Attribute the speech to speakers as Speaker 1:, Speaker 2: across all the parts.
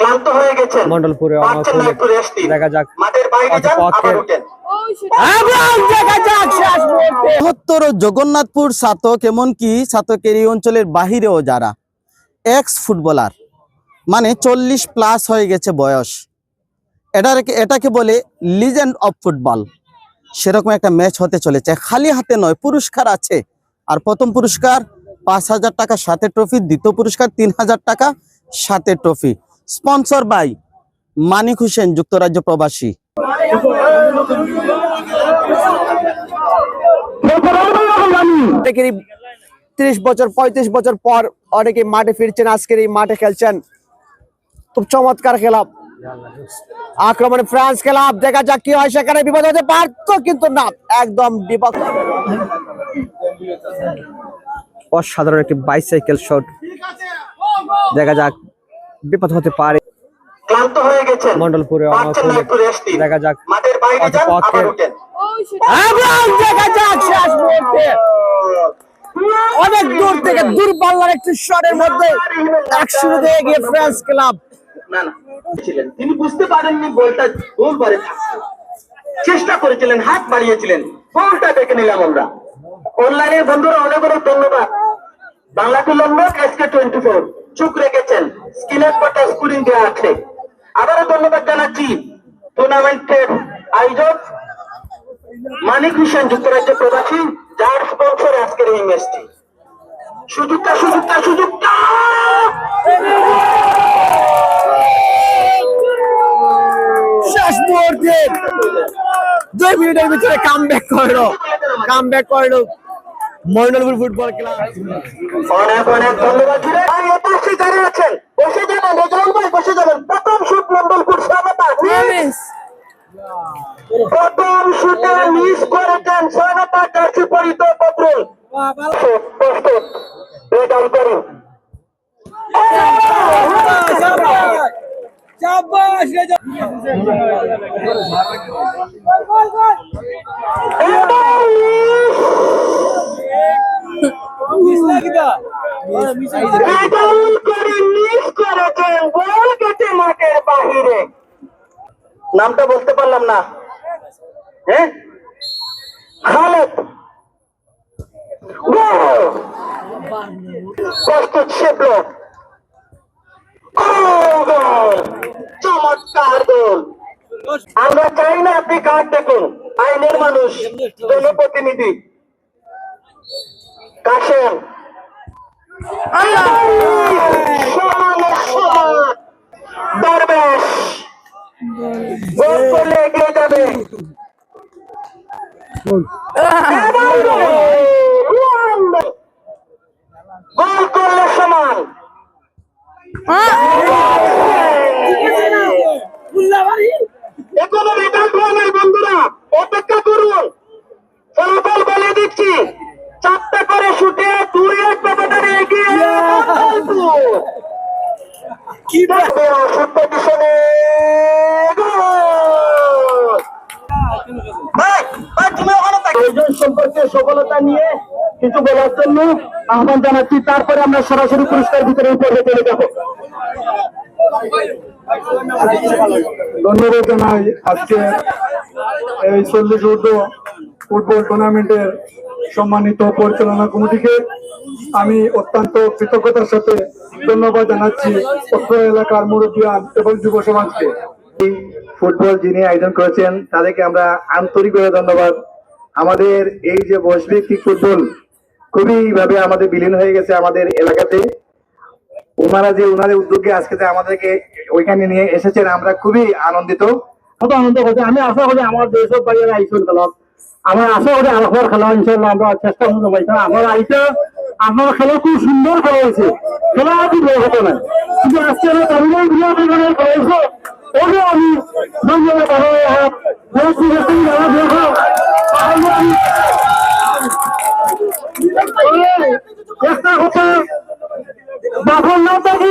Speaker 1: ক্লান্ত হয়ে গেছেন।
Speaker 2: মন্ডলপুরে দেখা যাক
Speaker 1: মাঠের বাইরে যান আবার উঠেন।
Speaker 3: বৃহত্তর জগন্নাথপুর সাতক এমনকি সাতকের এই অঞ্চলের বাহিরেও যারা এক্স ফুটবলার মানে চল্লিশ প্লাস হয়ে গেছে বয়স। এটাকে এটাকে বলে লিজেন্ড অফ ফুটবল সেরকম একটা ম্যাচ হতে চলেছে। খালি হাতে নয় পুরস্কার আছে। আর প্রথম পুরস্কার পাঁচ হাজার টাকা সাথে ট্রফি দ্বিতীয় পুরস্কার তিন হাজার টাকা সাথে trophy sponsor by Manik Hossain, যুক্তরাজ্য প্রবাসী।
Speaker 2: ত্রিশ বছর, পঁয়ত্রিশ বছর পর অনেকে মাঠে ফিরছেন, আজকের এই মাঠে খেলছেন। খুব চমৎকার খেলা। আক্রমণে ফ্রান্স খেলা। দেখা যাক কি হয় সেখানে। বিপদ হতে পারতো, কিন্তু না, একদম বিপদ। অসাধারণ একটি বাইসাইকেল শট দেখা যাক বিপদ হতে পারে।
Speaker 1: ক্লান্ত হয়ে গেছেন।
Speaker 2: মন্ডলপুরে দেখা যাক।
Speaker 1: মাঠের বাইরে যান আবার উঠেন।
Speaker 2: দেখা যাক শেষ মুহূর্তে। অনেক দূর থেকে দূরপাল্লার একটি শটের মধ্যে একশো ফ্রান্স ক্লাব
Speaker 1: না না ছিলেন। তিনি বুঝতে পারেননি বলটা গোল চেষ্টা করেছিলেন হাত বাড়িয়েছিলেন। গোলটা দেখে নিলাম আমরা। অনলাইনের বন্ধুরা অনেক অনেক ধন্যবাদ। Bangla London SK twenty four চুপ রেখেছেন। স্ক্রিনের পরটা স্কুলিং দেওয়া আছে। আবারও ধন্যবাদ জানাচ্ছি টুর্নামেন্টের আয়োজক মানিক হোসেন যুক্তরাজ্য প্রবাসী যার স্পন্সর আজকের এই ম্যাচটি সুযোগটা সুযোগটা সুযোগটা!
Speaker 2: শেষ মুহূর্তে দুই মিনিটের ভিতরে কাম ব্যাক করল। কাম ব্যাক করল মন্ডলপুর ফুটবল ক্লাব
Speaker 1: অনেক অনেক ধন্যবাদ পাশে যারা আছেন বসে যাবেন নজরুল ভাই বসে যাবেন। প্রথম শুট মন্ডলপুর স্বাগতা প্রথম শুটে মিস করেছেন স্বাগতা জার্সি পরিত পত্রুল প্রস্তুত করুন আউট করে মিস করেছেন বল গেছে মাঠের বাহিরে নামটা বলতে পারলাম না। হ্যাঁ খালেদ চমৎকার গোল। আমরা চাই না আপনি কার্ড দেখুন। আইনের মানুষ জনপ্রতিনিধি। কাশেম। দরবেশ গোল করলে এগিয়ে যাবে গোল করলে সমান এখনও রেজাল্ট বন্ধুরা অপেক্ষা করুন ফলাফল বলে দিচ্ছি চারটা করে শুটে দুই এক ব্যবধানে এগিয়ে মন্ডলপুর। শুট পজিশনে গোল। প্রয়োজন সম্পর্কে সফলতা নিয়ে কিছু বলার জন্য আহ্বান জানাচ্ছি। তারপরে আমরা সরাসরি পুরস্কার ভিতরে পর্বে চলে যাব।
Speaker 4: ধন্যবাদ জানাই আজকে এই চল্লিশ ঊর্ধ্ব ফুটবল টুর্নামেন্টের সম্মানিত পরিচালনা কমিটিকে আমি অত্যন্ত কৃতজ্ঞতার সাথে ধন্যবাদ জানাচ্ছি অত্র এলাকার মুরব্বিয়ান এবং যুব সমাজকে।
Speaker 5: এই ফুটবল যিনি আয়োজন করেছেন তাদেরকে আমরা আন্তরিকভাবে ধন্যবাদ আমাদের এই যে বৈশ্বিক ফুটবল খুবই ভাবে আমাদের বিলীন হয়ে গেছে আমাদের এলাকাতে। ওনারা যে ওনাদের উদ্যোগে আজকে যে আমাদেরকে ওইখানে নিয়ে এসেছেন, আমরা খুবই আনন্দিত।
Speaker 4: কত আনন্দ করছে। আমি আশা করি আমার দেশের বাইরে আইসুন খেলত আমার আশা করি আমার খেলা ইনশাল্লাহ আমরা চেষ্টা করতে পারছি আমার আইসা আপনার খেলা খুব সুন্দর খেলা হয়েছে। খেলা আর কি হতো না কিন্তু আজকে আমরা তামিলের খেলা হয়েছে। ওকে আমি ধন্যবাদ জানাই আর বহুত শুভেচ্ছা জানা দেখো তাহলে আমি চেষ্টা করতে বাবার নাম থাকি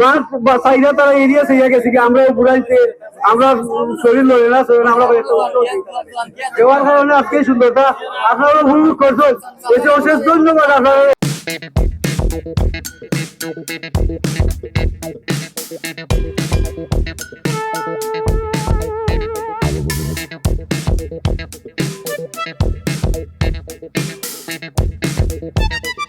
Speaker 4: মাঠ বা সাইডে তারা এরিয়া সেইয়া গেছি আমরা বুড়াইতে আমরা শরীর লড়ে না, শরীর আমরা দেওয়ার কারণে আজকে সুন্দরটা আপনারা উপভোগ করছেন। এসে অশেষ ধন্যবাদ আপনারা Thank you.